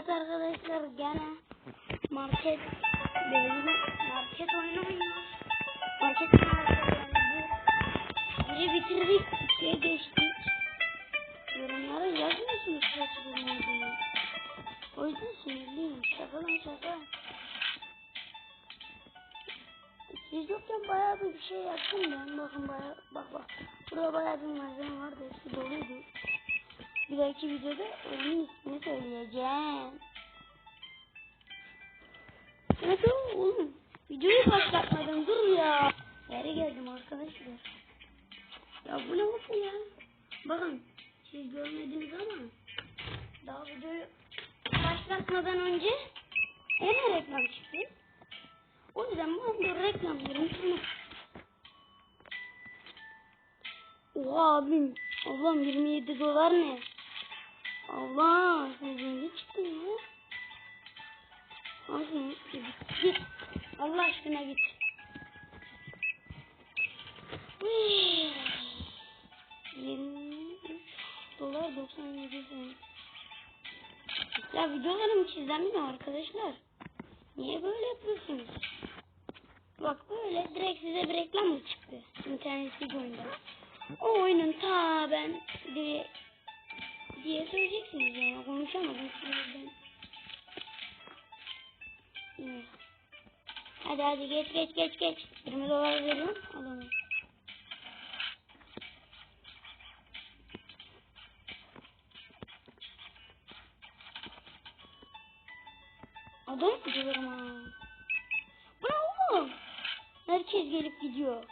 Evet arkadaşlar gene market bölümü market oyunu oynuyoruz. Market. Biri bitirdik, ikiye geçtik. Yorumlara yazmıyorsunuz kaç olduğunu. O yüzden sinirliyim. Şaka lan şaka. Siz yokken bayağı bir şey yaptım ben. Bakın bayağı, bak bak. Burada bayağı bir malzeme vardı. Hepsi doluydu. Dahaki videoda onun ismini söyleyeceğim. Nasıl oğlum? Videoyu başlatmadım dur ya. Geri geldim arkadaşlar. Ya bu ne olsun ya? Bakın siz görmediniz ama daha videoyu başlatmadan önce hemen reklam çıktı. O yüzden bu anda reklamlarım tamam. Oha abim. Ablam 27 dolar ne? Allah zengin çıktın ya. Şunu git. Allah aşkına git. 23 dolar 97 sen. Ya videolarım hiç izlenmiyor arkadaşlar. Niye böyle yapıyorsunuz? Bak böyle direkt size bir reklam mı çıktı? İnternetteki oyunda. O oyunun ta ben diye, diye söyleyeceksiniz yani konuşamadım sizden. Hadi hadi geç geç geç geç. 20 dolar veriyorum. Alalım. Adam gidiyorum ha. Bu ne oğlum? Herkes gelip gidiyor.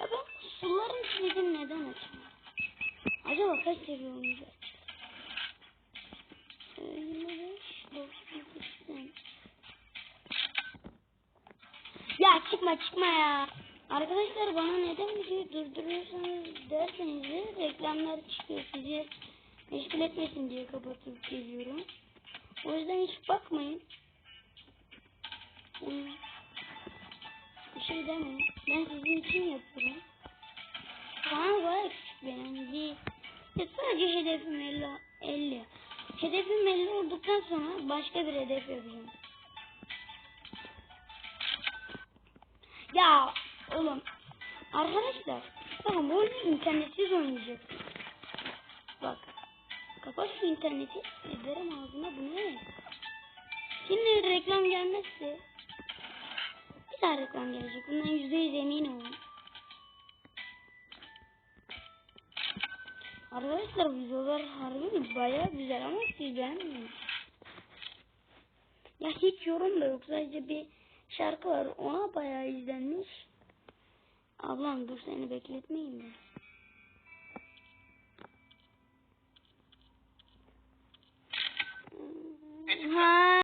Ya ben suların kilidini neden açmıyorum? Acaba kaç seviye oynayacağız? Ee, 25, 98. Ya çıkma çıkma ya. Arkadaşlar bana neden videoyu durduruyorsanız derseniz de reklamlar çıkıyor. Sizi meşgul etmesin diye kapatıp geliyorum. O yüzden hiç bakmayın. Hmm. Bir şey demeyin. Ben sizin için yapıyorum. Bana bayağı küçük benim değil. Ya sadece hedefim 50. 50. Hedefim 50 olduktan sonra başka bir hedef yapacağım. Ya oğlum arkadaşlar bakın bu oyunu internetsiz oynayacak. Bak kapat şu interneti ederim ağzına bu ne? Şimdi reklam gelmezse bir daha reklam gelecek. Bundan yüzde yüz emin olun. Arkadaşlar videolar harbi baya güzel ama siz beğenmiyorsunuz. Ya hiç yorum da yok. Sadece bir şarkı var. Ona bayağı izlenmiş. Ablam dur seni bekletmeyeyim de. Ha,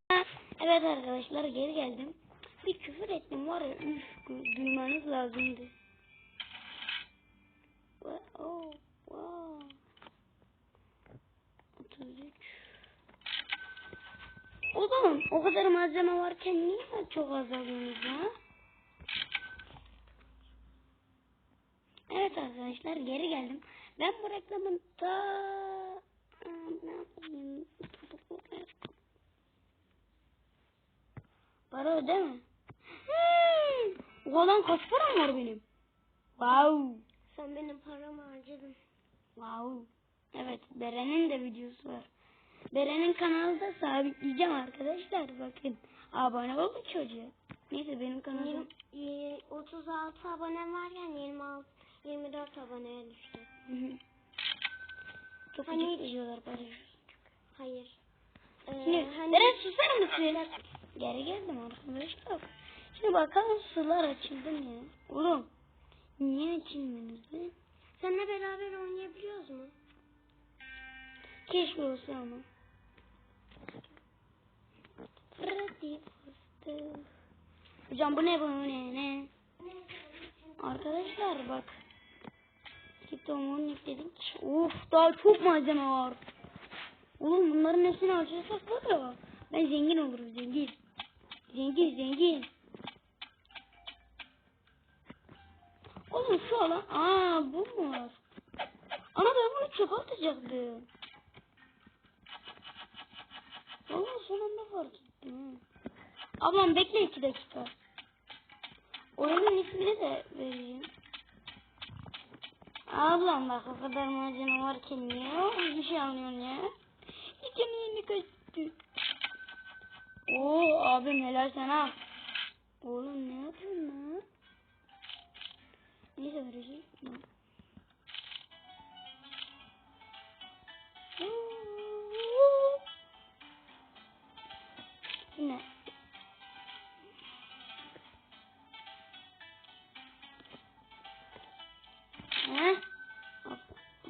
evet arkadaşlar geri geldim. Bir küfür ettim var ya üf du- duymanız lazımdı. Ve- Oh, wow. 33 O kadar malzeme varken niye çok azalıyorsunuz ya? Evet arkadaşlar geri geldim. Ben bu reklamın ta ne yapayım? Para ödeme. Hmm. Oğlan kaç param var benim? Wow. Sen benim paramı harcadın. Wow. Evet Beren'in de videosu var. Beren'in kanalı da sabitleyeceğim arkadaşlar. Bakın abone olun çocuğa. Neyse benim kanalım. Yirmi- y- 36 abonem varken 26 24 aboneye düştü. Hı hı. Çok Hani hiç- videolar paylaşıyorsun. Hayır. Ee, Şimdi hani Beren susar mısın? Geri geldim arkadaşlar. Şimdi bakalım sular açıldı mı? Oğlum niye açılmıyorsunuz seninle beraber oynayabiliyoruz mu? Keşke olsa ama. Hocam bu ne bu ne ne? Arkadaşlar bak. Onu yükledik. Of daha çok malzeme var. Oğlum bunların hepsini harcarsak var ya. Ben zengin olurum zengin. Zengin zengin. Oğlum şu alan. Aa bu mu var? Ana ben bunu çöpe atacaktım. fark ettim ha. Ablam bekle iki dakika. Oyunun ismini de vereceğim. Ablam bak o kadar malzeme varken niye bir şey almıyorsun ya? İki yeni kaçtı. Oo abim helal sana. Oğlum ne yapıyorsun lan? Neyse vereceğim.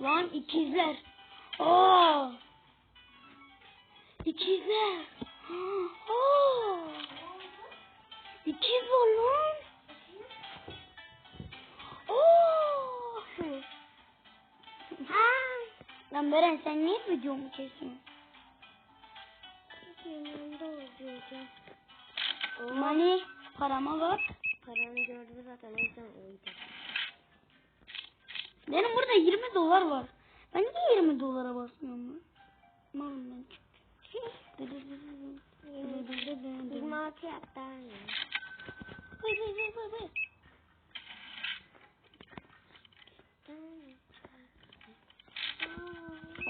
Lan ikizler. Oo. İkizler. Oo. İkiz var lan. Lan Beren sen niye videomu kesiyorsun? Yanımda olacak. Mani parama bak. Paranı gördü zaten o yüzden öldü. Benim burada 20 dolar var. Ben niye 20 dolara basmıyorum lan? Malum ben. 26 yaptı anne.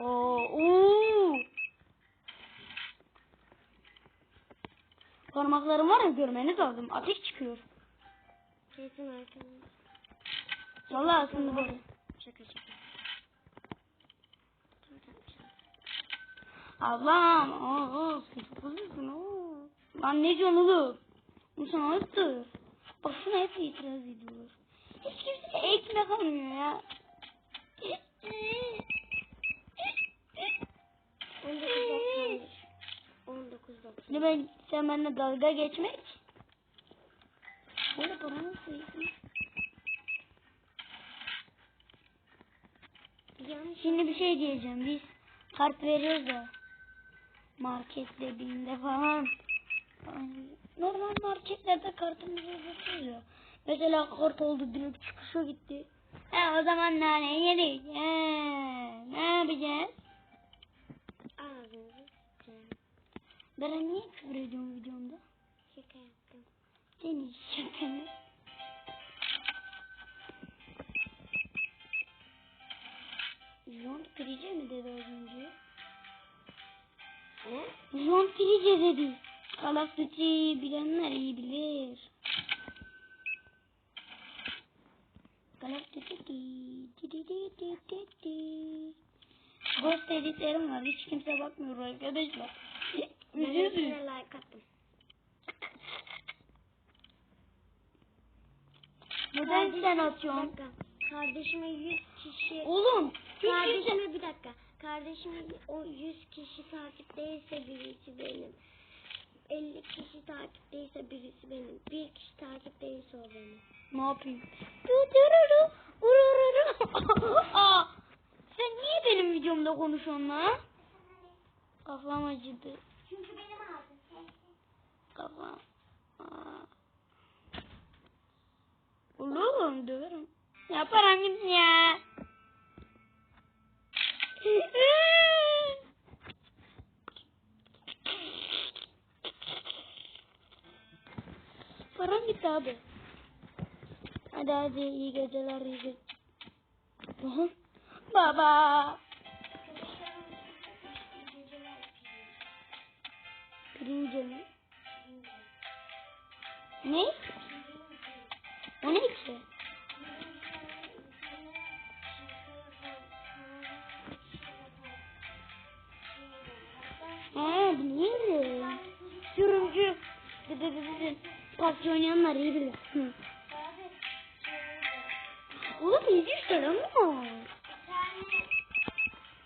Oo, oo. Parmaklarım var ya görmeniz lazım. Ateş çıkıyor. Kesin arkamda. Vallahi aslında böyle. Şaka şaka. Ablam. Oo, sıkı kızısın. Oo. Lan ne diyorsun oğlum? Bu sana ayıptır. Bak şuna hep itiraz ediyorlar. Hiç kimse ekmek almıyor ya. 19.95. 19.95. Ne ben sen benimle dalga geçmek? Böyle paranı sayısın. Şimdi bir şey diyeceğim. Biz kart veriyoruz da markette binde falan. Normal marketlerde kartımızı uzatıyoruz ya. Mesela kart oldu direkt çıkışa gitti. E o zaman nane yedik. E, ne yapacağız? Ağzınızı. Ben niye küfür ediyorum videomda? Şaka yaptım. Senin şakanı. Jont Price mi dedi az önce? Ne? Jont Price dedi. Call of Duty bilenler iyi bilir. Call of Duty. Ghost editlerim var. Hiç kimse bakmıyor arkadaşlar. Ben Üzüldüm. hepsine like attım. Neden sen atıyorsun? Kardeşime 100 kişi... Oğlum. Kimse... Kardeşime bir dakika. Kardeşime o 100 kişi takipteyse birisi benim. 50 kişi takipteyse birisi benim. Bir kişi takipteyse o benim. Ne yapayım? Durururu, urururu. Aa, sen niye benim videomda konuşuyorsun lan? Kafam acıdı. Çünkü benim ağzım. Kafam. Aa. Oğlum döverim. Yaparım ya. Param gitti abi. Hadi hadi iyi geceler iyi geceler. Aha, Baba. Pirince mi? Ne? O ne oynayanlar iyi bilir. Hı. Oğlum iyi bir şey ama. Bir tane,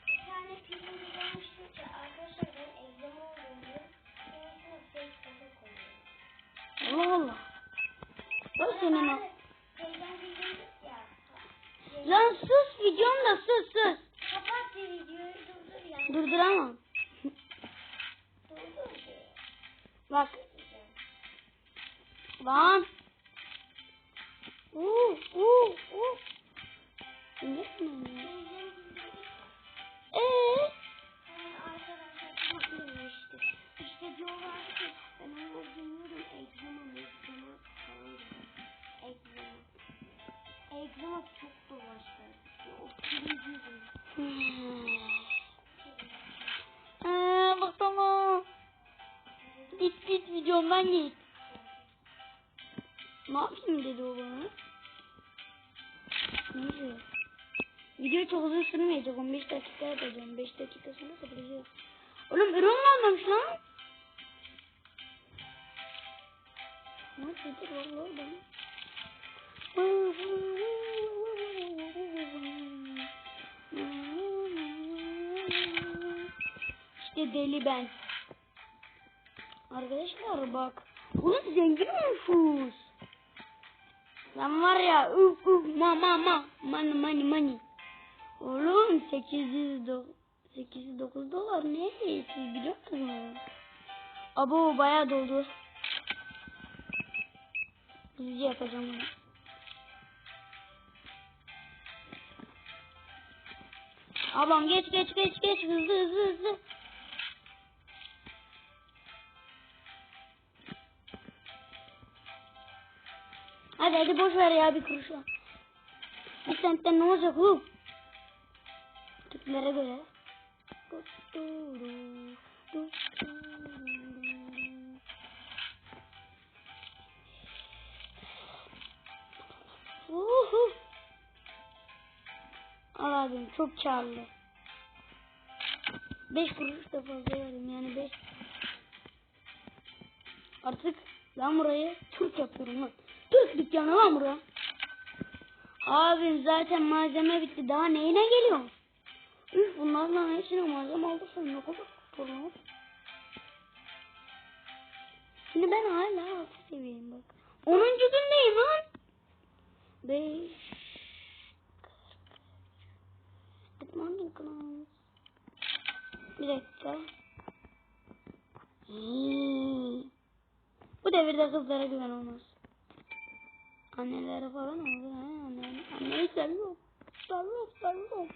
bir tane film izlemiştim ki arkadaşlar ben egzama olduğumda sonrasında Facebook'a koyuyorum. Allah Allah. Bak Lan. Oo, oo, oo. Ne? Ee? İşte diyorlar ki ben onu dinliyorum egzama egzama falan egzama egzama çok dolaştı o kırmızı Eee bak tamam git git videomdan ne yapayım dedi o bana. Neyse. Video çok uzun sürmeyecek. 15 dakika yapacağım. 5 dakika sonra kapatacağız. Oğlum Iron almamış lan. Ne yapıyordur valla ben. İşte deli ben. Arkadaşlar bak. Oğlum zengin olmuşuz. Lan var ya uf uf ma ma ma money money money. Oğlum 800 do 809 dolar ne? Siz biliyor musunuz? Abo bayağı doldu. Hızlıca yapacağım bunu. Ablam geç geç geç geç hızlı hızlı hızlı. Hadi hadi boş ver ya bir kuruşla. Bir sentten ne olacak hu? Türklere göre. Uhu. Çok karlı. 5 kuruş da fazla verdim yani 5. Artık ben burayı Türk yapıyorum lan. Türk dükkanı lan bura. Abim zaten malzeme bitti. Daha neyine geliyor? Üf bunlarla hepsine malzeme aldırsam ne kadar kurtulur. Şimdi ben hala altı seviyeyim bak. 10. gündeyim lan. 5 Good morning class. Bir dakika. Hmm. Bu devirde kızlara güven olmaz. Annelere falan oldu ha. Anne, seviyorum. Seviyorum, seviyorum.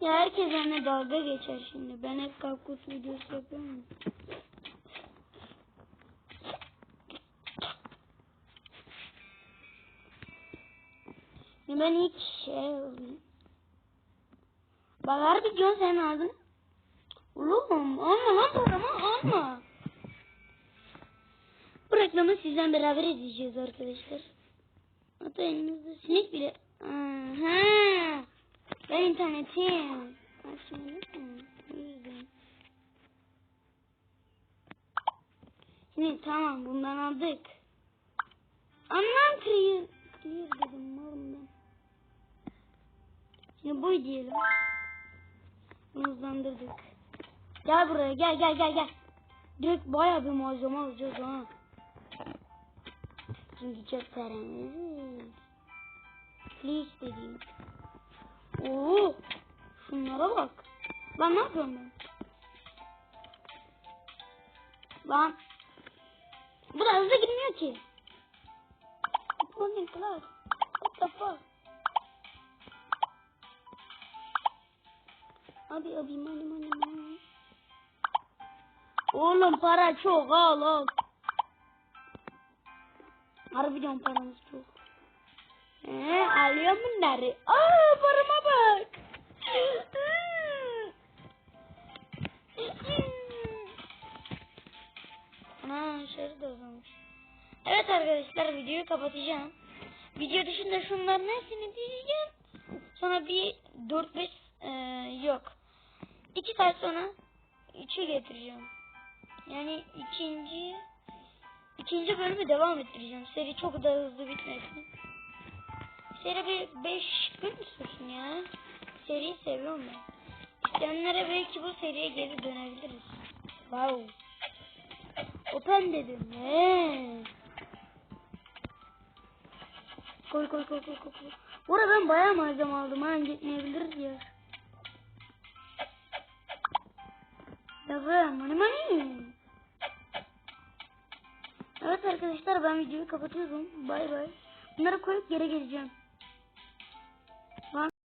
Ya herkes anne dalga geçer şimdi. Ben hep kalkus videosu yapıyorum. Ya ben ilk şey olayım. Bak harbi diyorsun sen aldın. Oğlum alma lan paramı alma. Reklamı sizden beraber izleyeceğiz arkadaşlar. Hatta elimizde sinek bile. Aha. Ben internetim. O yüzden. Şimdi tamam bundan aldık. Anlam clear. Clear dedim oğlum ben. Şimdi bu diyelim. Bunu hızlandırdık. Gel buraya gel gel gel gel. Direkt bayağı bir malzeme alacağız ha. Çok paramız. Please dediğim. Oo, şunlara bak. Lan ne yapıyorum ben? Lan. Bu da hızlı gitmiyor ki. Good morning class. What the fuck? Abi abi money money money. Oğlum para çok al al. Harbiden paramız çok. Ee, alıyorum bunları. Aa parama bak. Ana da uzamış. Evet arkadaşlar videoyu kapatacağım. Video dışında şunların hepsini diyeceğim. Sonra bir 4-5 e, yok. 2 saat sonra 3'ü getireceğim. Yani ikinci ikinci bölümü devam ettireceğim. Seri çok da hızlı bitmesin. Seri bir 5 gün sürsün ya. Seriyi seviyorum ben. İsteyenlere belki bu seriye geri dönebiliriz. Wow. Open dedim. He. Koy koy koy koy koy. Bu arada ben bayağı malzeme aldım ha gitmeyebiliriz ya. Yavrum money money. Evet arkadaşlar ben videoyu kapatıyorum. Bay bay. Bunları koyup geri geleceğim.